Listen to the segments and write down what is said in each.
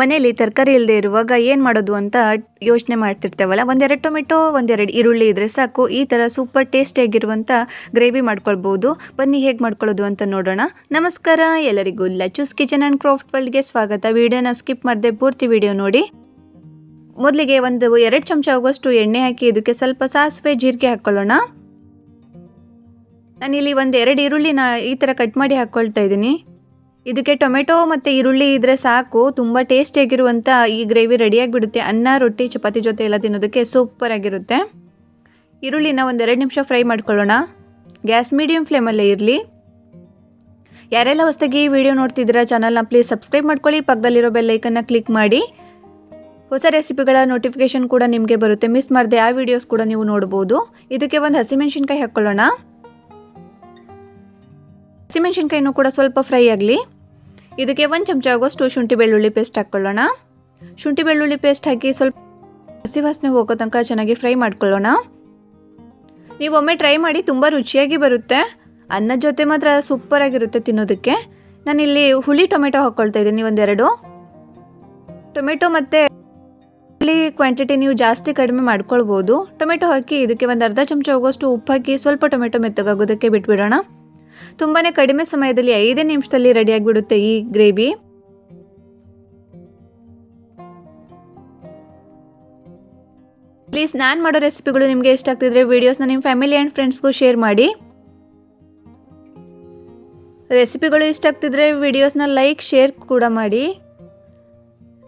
ಮನೇಲಿ ತರಕಾರಿ ಇಲ್ಲದೆ ಇರುವಾಗ ಏನು ಮಾಡೋದು ಅಂತ ಯೋಚನೆ ಮಾಡ್ತಿರ್ತೇವಲ್ಲ? ಒಂದೆರಡು ಟೊಮೆಟೊ, ಒಂದೆರಡು ಈರುಳ್ಳಿ ಇದ್ದರೆ ಸಾಕು. ಈ ಥರ ಸೂಪರ್ ಟೇಸ್ಟಿಯಾಗಿರುವಂಥ ಗ್ರೇವಿ ಮಾಡ್ಕೊಳ್ಬೋದು. ಬನ್ನಿ, ಹೇಗೆ ಮಾಡ್ಕೊಳ್ಳೋದು ಅಂತ ನೋಡೋಣ. ನಮಸ್ಕಾರ, ಎಲ್ಲರಿಗೂ ಲಚೂಸ್ ಕಿಚನ್ ಆ್ಯಂಡ್ ಕ್ರಾಫ್ಟ್ ವರ್ಲ್ಡ್ಗೆ ಸ್ವಾಗತ. ವಿಡಿಯೋನ ಸ್ಕಿಪ್ ಮಾಡದೆ ಪೂರ್ತಿ ವಿಡಿಯೋ ನೋಡಿ. ಮೊದಲಿಗೆ ಒಂದು ಎರಡು ಚಮಚ ಆಗುವಷ್ಟು ಎಣ್ಣೆ ಹಾಕಿ ಇದಕ್ಕೆ ಸ್ವಲ್ಪ ಸಾಸಿವೆ ಜೀರಿಗೆ ಹಾಕ್ಕೊಳ್ಳೋಣ. ನಾನಿಲ್ಲಿ ಒಂದು ಎರಡು ಈರುಳ್ಳಿನ ಈ ಥರ ಕಟ್ ಮಾಡಿ ಹಾಕ್ಕೊಳ್ತಾ ಇದ್ದೀನಿ. ಇದಕ್ಕೆ ಟೊಮೆಟೊ ಮತ್ತು ಈರುಳ್ಳಿ ಇದ್ದರೆ ಸಾಕು. ತುಂಬ ಟೇಸ್ಟಿಯಾಗಿರುವಂಥ ಈ ಗ್ರೇವಿ ರೆಡಿಯಾಗಿಬಿಡುತ್ತೆ ಅನ್ನ, ರೊಟ್ಟಿ, ಚಪಾತಿ ಜೊತೆ ಎಲ್ಲ ತಿನ್ನೋದಕ್ಕೆ ಸೂಪರ್ ಆಗಿರುತ್ತೆ. ಈರುಳ್ಳಿನ ಒಂದೆರಡು ನಿಮಿಷ ಫ್ರೈ ಮಾಡ್ಕೊಳ್ಳೋಣ. ಗ್ಯಾಸ್ ಮೀಡಿಯಮ್ ಫ್ಲೇಮಲ್ಲೇ ಇರಲಿ. ಯಾರೆಲ್ಲ ಹೊಸದಾಗಿ ಈ ವಿಡಿಯೋ ನೋಡ್ತಿದ್ದೀರಾ ಚಾನಲ್ನ ಪ್ಲೀಸ್ ಸಬ್ಸ್ಕ್ರೈಬ್ ಮಾಡ್ಕೊಳ್ಳಿ. ಪಕ್ಕದಲ್ಲಿರೋ ಬೆಲ್ಲೈಕನ್ನ ಕ್ಲಿಕ್ ಮಾಡಿ. ಹೊಸ ರೆಸಿಪಿಗಳ ನೋಟಿಫಿಕೇಷನ್ ಕೂಡ ನಿಮಗೆ ಬರುತ್ತೆ. ಮಿಸ್ ಮಾಡದೆ ಆ ವಿಡಿಯೋಸ್ ಕೂಡ ನೀವು ನೋಡ್ಬೋದು. ಇದಕ್ಕೆ ಒಂದು ಹಸಿಮೆಣಸಿನ್ಕಾಯಿ ಹಾಕ್ಕೊಳ್ಳೋಣ. ಹಸಿಮೆಣಸಿನ್ಕಾಯಿನೂ ಕೂಡ ಸ್ವಲ್ಪ ಫ್ರೈ ಆಗಲಿ. ಇದಕ್ಕೆ ಒಂದು ಚಮಚ ಆಗೋಷ್ಟು ಶುಂಠಿ ಬೆಳ್ಳುಳ್ಳಿ ಪೇಸ್ಟ್ ಹಾಕ್ಕೊಳ್ಳೋಣ. ಶುಂಠಿ ಬೆಳ್ಳುಳ್ಳಿ ಪೇಸ್ಟ್ ಹಾಕಿ ಸ್ವಲ್ಪ ಹಸಿ ವಾಸನೆ ಹೋಗೋ ತನಕ ಚೆನ್ನಾಗಿ ಫ್ರೈ ಮಾಡ್ಕೊಳ್ಳೋಣ. ನೀವೊಮ್ಮೆ ಟ್ರೈ ಮಾಡಿ ತುಂಬ ರುಚಿಯಾಗಿ ಬರುತ್ತೆ. ಅನ್ನದ ಜೊತೆ ಮಾತ್ರ ಸೂಪರ್ ಆಗಿರುತ್ತೆ ತಿನ್ನೋದಕ್ಕೆ. ನಾನಿಲ್ಲಿ ಹುಳಿ ಟೊಮೆಟೊ ಹಾಕ್ಕೊಳ್ತಾ ಇದ್ದೀನಿ ಒಂದೆರಡು. ಟೊಮೆಟೊ ಮತ್ತು ಹುಳಿ ಕ್ವಾಂಟಿಟಿ ನೀವು ಜಾಸ್ತಿ ಕಡಿಮೆ ಮಾಡ್ಕೊಳ್ಬೋದು. ಟೊಮೆಟೊ ಹಾಕಿ ಇದಕ್ಕೆ ಒಂದು ಅರ್ಧ ಚಮಚ ಹೋಗೋಷ್ಟು ಉಪ್ಪು ಹಾಕಿ ಸ್ವಲ್ಪ ಟೊಮೆಟೊ ಮೆತ್ತಗಾಗೋದಕ್ಕೆ ಬಿಟ್ಬಿಡೋಣ. ತುಂಬಾ ಕಡಿಮೆ ಸಮಯದಲ್ಲಿ ಐದೇ ನಿಮಿಷದಲ್ಲಿ ರೆಡಿ ಆಗಿಬಿಡುತ್ತೆ ಈ ಗ್ರೇವಿ. ಪ್ಲೀಸ್ ನಾನು ಮಾಡೋ ರೆಸಿಪಿಗಳು ನಿಮಗೆ ಇಷ್ಟ ಆಗ್ತಿದ್ರೆ ವೀಡಿಯೋಸ್ನ ನಿಮ್ಮ ಫ್ಯಾಮಿಲಿ ಆ್ಯಂಡ್ ಫ್ರೆಂಡ್ಸ್ಗೂ ಶೇರ್ ಮಾಡಿ. ರೆಸಿಪಿಗಳು ಇಷ್ಟ ಆಗ್ತಿದ್ರೆ ವಿಡಿಯೋಸ್ನ ಲೈಕ್ ಶೇರ್ ಕೂಡ ಮಾಡಿ.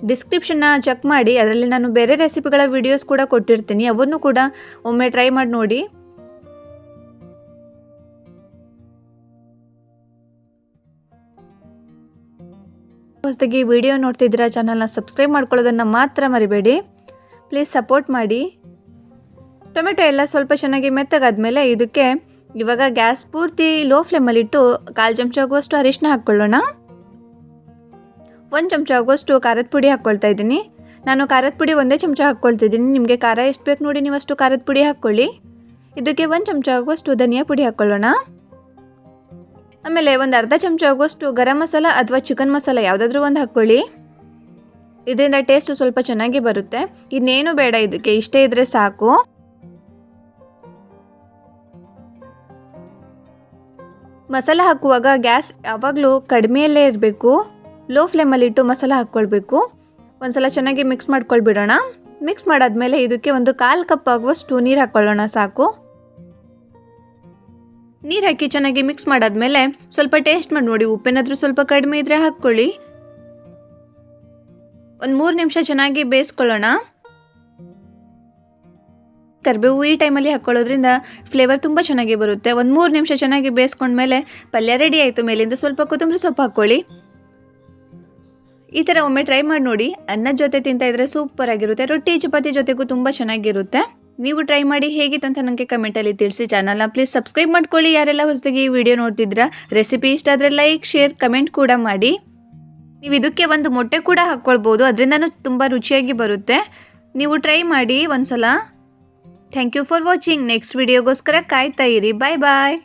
ಡಿಸ್ಕ್ರಿಪ್ಷನ್ನ ಚೆಕ್ ಮಾಡಿ. ಅದರಲ್ಲಿ ನಾನು ಬೇರೆ ರೆಸಿಪಿಗಳ ವೀಡಿಯೋಸ್ ಕೂಡ ಕೊಟ್ಟಿರ್ತೀನಿ. ಅವನ್ನು ಕೂಡ ಒಮ್ಮೆ ಟ್ರೈ ಮಾಡಿ ನೋಡಿ. ಹೊಸದಾಗಿ ವಿಡಿಯೋ ನೋಡ್ತಿದ್ದೀರ ಚಾನಲ್ನ ಸಬ್ಸ್ಕ್ರೈಬ್ ಮಾಡ್ಕೊಳ್ಳೋದನ್ನು ಮಾತ್ರ ಮರಿಬೇಡಿ. ಪ್ಲೀಸ್ ಸಪೋರ್ಟ್ ಮಾಡಿ. ಟೊಮೆಟೊ ಎಲ್ಲ ಸ್ವಲ್ಪ ಚೆನ್ನಾಗಿ ಮೆತ್ತಗಾದ್ಮೇಲೆ ಇದಕ್ಕೆ ಇವಾಗ ಗ್ಯಾಸ್ ಪೂರ್ತಿ ಲೋ ಫ್ಲೇಮಲ್ಲಿಟ್ಟು ಕಾಲು ಚಮಚ ಆಗುವಷ್ಟು ಅರಿಶಿನ ಹಾಕ್ಕೊಳ್ಳೋಣ. ಒಂದು ಚಮಚ ಆಗುವಷ್ಟು ಖಾರದ ಪುಡಿ ಹಾಕ್ಕೊಳ್ತಾ ಇದ್ದೀನಿ. ನಾನು ಖಾರದ ಪುಡಿ ಒಂದೇ ಚಮಚ ಹಾಕ್ಕೊಳ್ತಿದ್ದೀನಿ. ನಿಮಗೆ ಖಾರ ಎಷ್ಟು ಬೇಕು ನೋಡಿ ನೀವು ಅಷ್ಟು ಖಾರದ ಪುಡಿ ಹಾಕ್ಕೊಳ್ಳಿ. ಇದಕ್ಕೆ ಒಂದು ಚಮಚ ಆಗುವಷ್ಟು ಧನಿಯಾ ಪುಡಿ ಹಾಕ್ಕೊಳ್ಳೋಣ. ಆಮೇಲೆ ಒಂದು ಅರ್ಧ ಚಮಚ ಆಗುವಷ್ಟು ಗರಂ ಮಸಾಲ ಅಥವಾ ಚಿಕನ್ ಮಸಾಲ ಯಾವುದಾದ್ರೂ ಒಂದು ಹಾಕ್ಕೊಳ್ಳಿ. ಇದರಿಂದ ಟೇಸ್ಟ್ ಸ್ವಲ್ಪ ಚೆನ್ನಾಗಿ ಬರುತ್ತೆ. ಇನ್ನೇನು ಬೇಡ ಇದಕ್ಕೆ, ಇಷ್ಟೇ ಇದ್ರೆ ಸಾಕು. ಮಸಾಲ ಹಾಕುವಾಗ ಗ್ಯಾಸ್ ಯಾವಾಗಲೂ ಕಡಿಮೆಯಲ್ಲೇ ಇರಬೇಕು. ಲೋ ಫ್ಲೇಮಲ್ಲಿಟ್ಟು ಮಸಾಲ ಹಾಕ್ಕೊಳ್ಬೇಕು. ಒಂದ್ಸಲ ಚೆನ್ನಾಗಿ ಮಿಕ್ಸ್ ಮಾಡ್ಕೊಳ್ಬಿಡೋಣ. ಮಿಕ್ಸ್ ಮಾಡಾದ್ಮೇಲೆ ಇದಕ್ಕೆ ಒಂದು ಕಾಲು ಕಪ್ ಆಗುವಷ್ಟು ನೀರು ಹಾಕ್ಕೊಳ್ಳೋಣ ಸಾಕು. ನೀರು ಹಾಕಿ ಚೆನ್ನಾಗಿ ಮಿಕ್ಸ್ ಮಾಡಾದ್ಮೇಲೆ ಸ್ವಲ್ಪ ಟೇಸ್ಟ್ ಮಾಡಿ ನೋಡಿ. ಉಪ್ಪೇನಾದರೂ ಸ್ವಲ್ಪ ಕಡಿಮೆ ಇದ್ದರೆ ಹಾಕ್ಕೊಳ್ಳಿ. ಒಂದು ಮೂರು ನಿಮಿಷ ಚೆನ್ನಾಗಿ ಬೇಯಿಸ್ಕೊಳ್ಳೋಣ. ಕರಿಬೇವು ಈ ಟೈಮಲ್ಲಿ ಹಾಕ್ಕೊಳ್ಳೋದ್ರಿಂದ ಫ್ಲೇವರ್ ತುಂಬ ಚೆನ್ನಾಗಿ ಬರುತ್ತೆ. ಒಂದು ಮೂರು ನಿಮಿಷ ಚೆನ್ನಾಗಿ ಬೇಯಿಸ್ಕೊಂಡ್ಮೇಲೆ ಪಲ್ಯ ರೆಡಿ ಆಯಿತು. ಮೇಲಿಂದ ಸ್ವಲ್ಪ ಕೊತ್ತಂಬರಿ ಸೊಪ್ಪು ಹಾಕ್ಕೊಳ್ಳಿ. ಈ ಥರ ಒಮ್ಮೆ ಟ್ರೈ ಮಾಡಿ ನೋಡಿ. ಅನ್ನದ ಜೊತೆ ತಿಂತಾ ಇದ್ರೆ ಸೂಪರ್ ಆಗಿರುತ್ತೆ. ರೊಟ್ಟಿ, ಚಪಾತಿ ಜೊತೆಗೂ ತುಂಬ ಚೆನ್ನಾಗಿರುತ್ತೆ. ನೀವು ಟ್ರೈ ಮಾಡಿ ಹೇಗಿತ್ತು ಅಂತ ನನಗೆ ಕಮೆಂಟಲ್ಲಿ ತಿಳಿಸಿ. ಚಾನಲ್ನ ಪ್ಲೀಸ್ ಸಬ್ಸ್ಕ್ರೈಬ್ ಮಾಡ್ಕೊಳ್ಳಿ. ಯಾರೆಲ್ಲ ಹೊಸದಾಗಿ ಈ ವಿಡಿಯೋ ನೋಡ್ತಿದ್ರ ರೆಸಿಪಿ ಇಷ್ಟ ಆದರೆ ಲೈಕ್ ಶೇರ್ ಕಮೆಂಟ್ ಕೂಡ ಮಾಡಿ. ನೀವು ಇದಕ್ಕೆ ಒಂದು ಮೊಟ್ಟೆ ಕೂಡ ಹಾಕ್ಕೊಳ್ಬೋದು ಅದರಿಂದನೂ ತುಂಬ ರುಚಿಯಾಗಿ ಬರುತ್ತೆ. ನೀವು ಟ್ರೈ ಮಾಡಿ ಒಂದು ಸಲ thank you for watching next ವಿಡಿಯೋಗೋಸ್ಕರ ಕಾಯ್ತಾ ಇರಿ. ಬಾಯ್ ಬಾಯ್